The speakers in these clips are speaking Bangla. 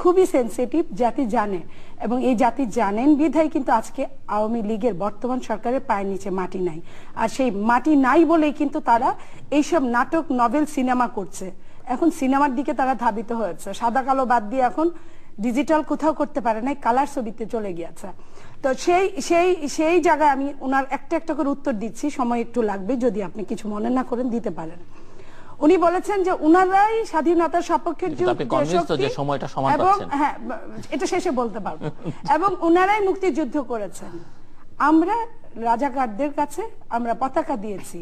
খুবই সেন্সিটিভ জাতি জানে এবং এই জাতি জানেন বিধায় কিন্তু আজকে আওয়ামী লীগের বর্তমান সরকারের পায়ের নিচে মাটি নাই। আর সেই মাটি নাই বলেই কিন্তু তারা এইসব নাটক নভেল সিনেমা করছে। এখন সিনেমার দিকে তারা ধাবিত হয়েছে। সাদা কালো বাদ দিয়ে এখন ডিজিটাল কোথাও করতে পারে নাই কালার ছবিতে চলে গিয়েছে। তো সেই সেই সেই জায়গায় আমি ওনার একটা একটা করে উত্তর দিচ্ছি। সময় একটু লাগবে, যদি আপনি কিছু মনে না করেন, দিতে পারেন। উনি বলেছেন যে উনারাই স্বাধীনতার সপক্ষের যে সময়টা এবং হ্যাঁ এটা শেষে বলতে পারব। এবং উনারাই মুক্তিযুদ্ধ করেছেন। আমরা রাজাকারদের কাছে আমরা পতাকা দিয়েছি।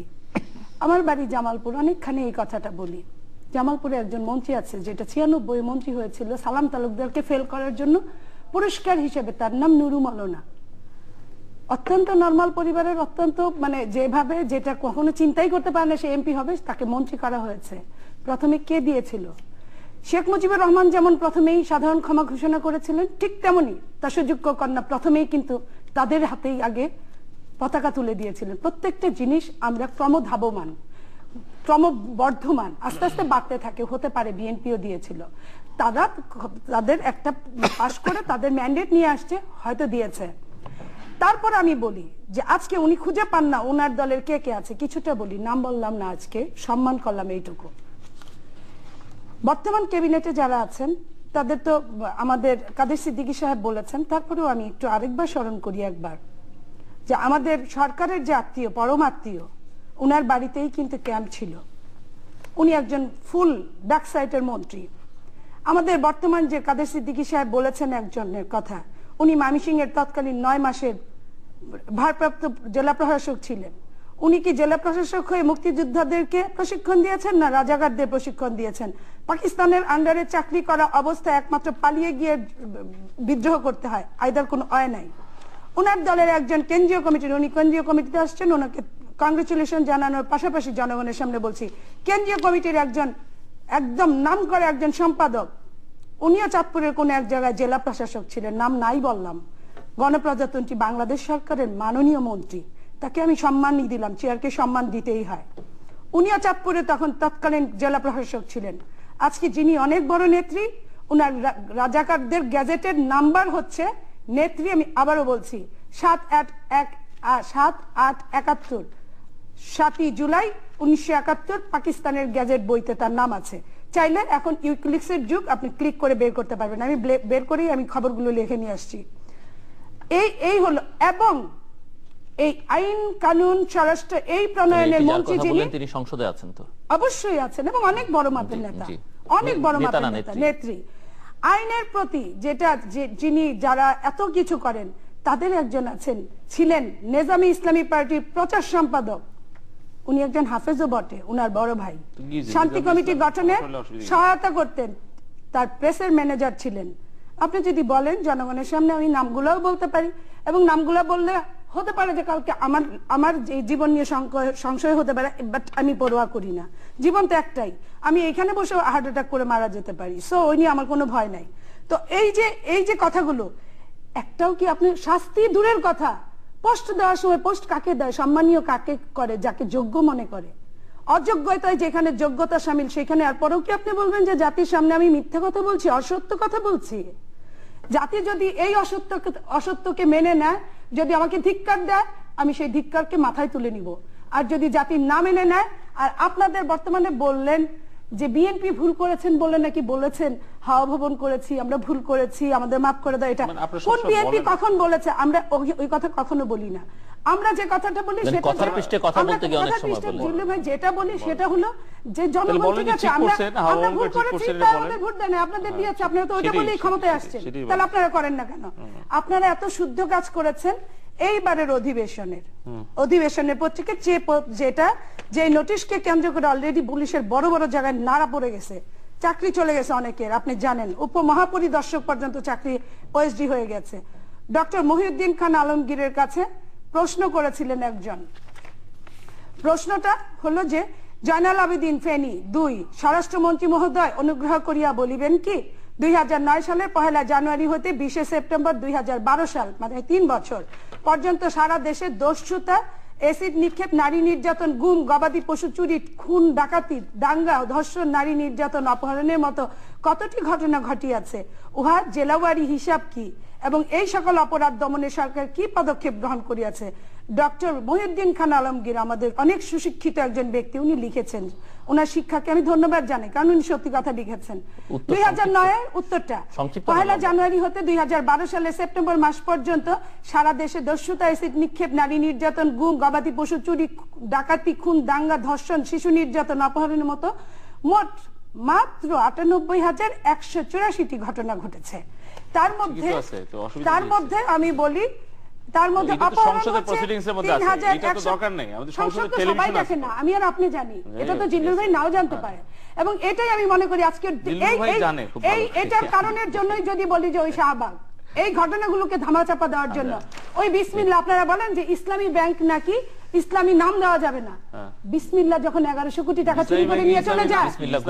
আমার বাড়ি জামালপুর অনেকখানি এই কথাটা বলি। জামালপুরে একজন মন্ত্রী আছে যেটা ছিয়ানব্বই মন্ত্রী হয়েছিল সালাম তালুকদারকে ফেল করার জন্য পুরস্কার হিসেবে তার নাম নুরু মলনা। অত্যন্ত নর্মাল পরিবারের অত্যন্ত মানে যেভাবে যেটা কখনো চিন্তাই করতে পারে না সে এমপি হবে, তাকে মন্ত্রী করা হয়েছে। প্রথমে কে দিয়েছিল? শেখ মুজিবুর রহমান যেমন প্রথমেই সাধারণ ক্ষমা ঘোষণা করেছিলেন, ঠিক তেমনি তার সুযোগ্য কন্যা প্রথমেই কিন্তু তাদের হাতেই আগে পতাকা তুলে দিয়েছিলেন। প্রত্যেকটা জিনিস আমরা ক্রমধাবমান, ক্রমবর্ধমান, আস্তে আস্তে বাড়তে থাকে, হতে পারে বিএনপিও দিয়েছিল। তারা তাদের একটা পাশ করে তাদের ম্যান্ডেট নিয়ে আসছে, হয়তো দিয়েছে। তারপর আমি বলি যে আজকে উনি খুঁজে পান না ওনার দলের কে কে আছে, কিছুটা বলি, নাম বললাম না আজকে, সম্মান করলাম এইটুকু। বর্তমান ক্যাবিনেটে যারা আছেন, তাদের তো, আমাদের কাদের সিদ্দিকী সাহেব বলেছেন, তারপরেও আমি একটু আরেকবার স্মরণ করি একবার, যে আমাদের সরকারের যে আত্মীয়, পরম আত্মীয়, উনার বাড়িতেই কিন্তু ক্যাম্প ছিল। উনি একজন ফুল ব্যাক সাইটের মন্ত্রী। আমাদের বর্তমান যে কাদের সিদ্দিকী সাহেব বলেছেন একজনের কথা উনি মামিসিং এর তৎকালীন নয় মাসের ভারপ্রাপ্ত জেলা প্রশাসক ছিলেন। উনি কি জেলা প্রশাসক হয়ে মুক্তিযোদ্ধাদেরকে প্রশিক্ষণ দিয়েছেন না রাজাকারদের প্রশিক্ষণ দিয়েছেন? পাকিস্তানের আন্ডারে চাকরি করা অবস্থায় একমাত্র পালিয়ে গিয়ে বিদ্রোহ করতে হয় আইদার কোনো অয় নাই। ওনার দলের একজন কেন্দ্রীয় কমিটির, উনি কেন্দ্রীয় কমিটিতে আসছেন, ওনাকে কংগ্রেচুলেশন জানানোর পাশাপাশি জনগণের সামনে বলছি, কেন্দ্রীয় কমিটির একজন, একদম নাম করে একজন সম্পাদক উনিও চাঁদপুরের কোন এক জায়গায় জেলা প্রশাসক ছিলেন, নাম নাই বললাম। গণপ্রজাতন্ত্রী বাংলাদেশ সরকারের মাননীয় মন্ত্রী, তাকে আমি সম্মানই দিলাম, চেয়ারকে সম্মান দিতেই হয়। উনিও চাঁদপুরে তখন তৎকালীন জেলা প্রশাসক ছিলেন। আজকে যিনি অনেক বড় নেত্রী, উনার রাজাকারদের গ্যাজেটের নাম্বার হচ্ছে নেত্রী, আমি আবারও বলছি, সাত আট এক সাত আট একাত্তর, সাতই জুলাই উনিশশো একাত্তর পাকিস্তানের গ্যাজেট বইতে তার নাম আছে। চাইলে এখন ইউক্লিক্সের যুগ আপনি ক্লিক করে বের করতে পারবেন। আমি বের করেই আমি খবরগুলো লিখে নিয়ে আসছি। এই এই হলো এবং এই আইন কানুন স্বরাষ্ট্র এই প্রণয়নের মন্ত্রী যিনি তিনি সংসদে আছেন তো। অবশ্যই আছেন এবং অনেক বড় মাপের নেতা অনেক বড় মাপের নেতা। নেত্রী। আইনের প্রতি যেটা যিনি যারা এত কিছু করেন তাদের একজন আছেন ছিলেন নেজামি ইসলামী পার্টির প্রচার সম্পাদক। উনি একজন হাফেজও বটে উনার বড় ভাই। শান্তি কমিটি ইসলাম গঠনে করলে অসুবিধা নেই। সহায়তা করতেন তার প্রেসের ম্যানেজার ছিলেন। আপনি যদি বলেন জনগণের সামনে আমি নামগুলোও বলতে পারি এবং নামগুলো বললে হতে পারে যে কালকে আমার আমার যে জীবন নিয়ে সংশয় হতে পারে বাট আমি পরোয়া করি না। জীবন তো একটাই আমি এখানে বসে হার্ট অ্যাটাক করে মারা যেতে পারি সো ওই নিয়ে আমার কোনো ভয় নাই। তো এই যে এই যে কথাগুলো একটাও কি আপনি শাস্তি দূরের কথা পোস্ট দেওয়ার সময় পোস্ট কাকে দেয়? সম্মানীয় কাকে করে, যাকে যোগ্য মনে করে? অযোগ্যতায় যেখানে যোগ্যতা সামিল, সেখানে আর পরেও কি আপনি বলবেন যে জাতির সামনে আমি মিথ্যা কথা বলছি, অসত্য কথা বলছি? জাতি যদি এই অসত্যকে অসত্যকে মেনে নেয়, যদি আমাকে ধিক্কার দেয়, আমি সেই ধিক্কারকে মাথায় তুলে নিব। আর যদি জাতি না মেনে নেয়, আর আপনাদের বর্তমানে বললেন যে বিএনপি ভুল করেছেন বলে নাকি বলেছেন হাওয়া ভবন করেছি আমরা ভুল করেছি আমাদের মাফ করে দাও এটা মানে কোন বিএনপি কখন বলেছে? আমরা ওই- কথা কখনো বলি না। আমরা যে কথাটা বলি মানে সেটা কথার পৃষ্ঠে কথা বলতে গিয়ে অনেক সময় পৃষ্ঠে বলেন। ভাই যেটা বলি সেটা হলো যে জনগণ ঠিক আছে আমরা আমরা ভুল করেছি তাই আমাদের ভোট দেন আপনাদের দিয়েছে আপনারা তো সেটাই, বলেই ক্ষমতায় আসছেন। তাহলে আপনারা করেন না কেন আপনারা এত শুদ্ধ কাজ করেছেন এইবারের অধিবেশনের। অধিবেশনের পত্রিকা যে যেটা যে নোটিশকে কেন্দ্র করে অলরেডি পুলিশের বড় বড় জায়গায় নাড়া পড়ে গেছে, চাকরি চলে গেছে অনেকের, আপনি জানেন, উপমহাপরিদর্শক পর্যন্ত চাকরি ওএসডি হয়ে গেছে। ডক্টর মহিউদ্দিন খান আলমগীরের কাছে প্রশ্ন করেছিলেন একজন। প্রশ্নটা হলো যে, জয়নাল আবেদিন ফেনী, দুই, স্বরাষ্ট্রমন্ত্রী মহোদয়, অনুগ্রহ করিয়া বলিবেন কি, দুই সালের পহেলা জানুয়ারি হতে বিশে সেপ্টেম্বর দুই হাজার বারো সাল মানে তিন বছর পর্যন্ত সারা দেশে দস্যুতা এসিড নিক্ষেপ, নারী নির্যাতন, গুম, গবাদি পশু চুরি, খুন, ডাকাতি, দাঙ্গা, ধর্ষণ, নারী নির্যাতন, অপহরণের মতো কতটি ঘটনা ঘটিয়াছে? উহা জেলাওয়ারি হিসাব কি? এবং এই সকল অপরাধ দমনে সরকার কি পদক্ষেপ গ্রহণ করিয়াছে? ডক্টর মহিউদ্দিন খান আলমগীর, আমাদের অনেক সুশিক্ষিত একজন ব্যক্তি, উনি লিখেছেন ওনার শিক্ষাকে আমি ধন্যবাদ জানাই কারণ উনি সত্যি কথা লিখেছেন। দুই হাজার নয়ের উত্তরটা। পহেলা জানুয়ারি হতে দুই সালে সেপ্টেম্বর মাস পর্যন্ত সারা দেশে দস্যুতা এসিড নিক্ষেপ নারী নির্যাতন গুম গবাদি পশু চুরি ডাকাতি খুন দাঙ্গা ধর্ষণ শিশু নির্যাতন অপহরণের মতো মোট মাত্র আটানব্বই হাজার একশো চুরাশিটি ঘটনা ঘটেছে। তার মধ্যে তার মধ্যে আমি বলি তার মধ্যে সংসদের মধ্যে আছে। এটা তো দরকার নাই আমাদের সংসদ দেখে আছে। না আমি আর আপনি জানি এটা তো জিল্লুর ভাই নাও জানতে পারে এবং এটাই আমি মনে করি আজকে এই। এটার কারণের জন্যই যদি বলি যে ওই শাহবাগ এই ঘটনাগুলোকে ধামাচাপা দেওয়ার জন্য ওই বিসমিল্লা আপনারা বলেন যে ইসলামী ব্যাংক নাকি ইসলামী নাম দেওয়া যাবে না। হ্যাঁ। বিসমিল্লা যখন এগারোশো কোটি টাকা চুরি করে নিয়ে চলে যায়।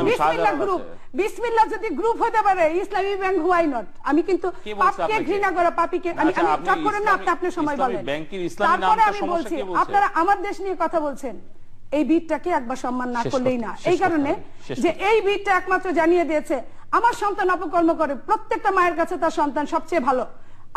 বিসমিল্লা গ্রুপ বিসমিল্লা যদি গ্রুপ হতে পারে ইসলামী ব্যাংক হুয়াই নট আমি কিন্তু পাপকে ঘৃণা করে পাপিকে আমি আচ্ছা, আমি টক করেন না আপনি আপনার সময় বলেন তারপরে আমি বলছি আপনারা আমার দেশ নিয়ে কথা বলছেন। এই বিটটাকে একবার সম্মান না করলেই না। এই কারণে যে এই বিটটা একমাত্র জানিয়ে দিয়েছে আমার সন্তান অপকর্ম করে প্রত্যেকটা মায়ের কাছে তার সন্তান সবচেয়ে ভালো।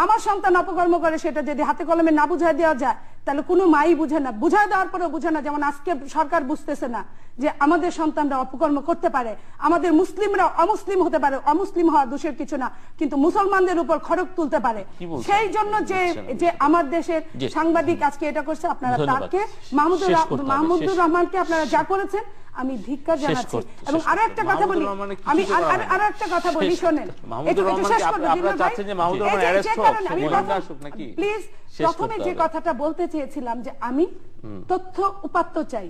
আমার সন্তান অপকর্ম করে সেটা যদি হাতে কলমে না বুঝায় দেওয়া যায় তাহলে কোনো মাই বুঝে না। বুঝায় দেওয়ার পরেও বুঝে না যেমন আজকে সরকার বুঝতেছে না। যে আমাদের সন্তানরা অপকর্ম করতে পারে আমাদের মুসলিমরা অমুসলিম হতে পারে অমুসলিম হওয়া দোষের কিছু না কিন্তু মুসলমানদের উপর খড়ক তুলতে পারে। সেই জন্য যে যে আমার দেশের সাংবাদিক আজকে এটা করছে আপনারা তাকে মাহমুদুর মাহমুদুর রহমানকে আপনারা যা করেছেন আমি ধিক্কার জানাচ্ছি। এবং আরও একটা কথা বলি আমি আর- একটা কথা বলি শোনেন? প্লিজ প্রথমে যে কথাটা বলতে চেয়েছিলাম যে আমি তথ্য উপাত্ত চাই।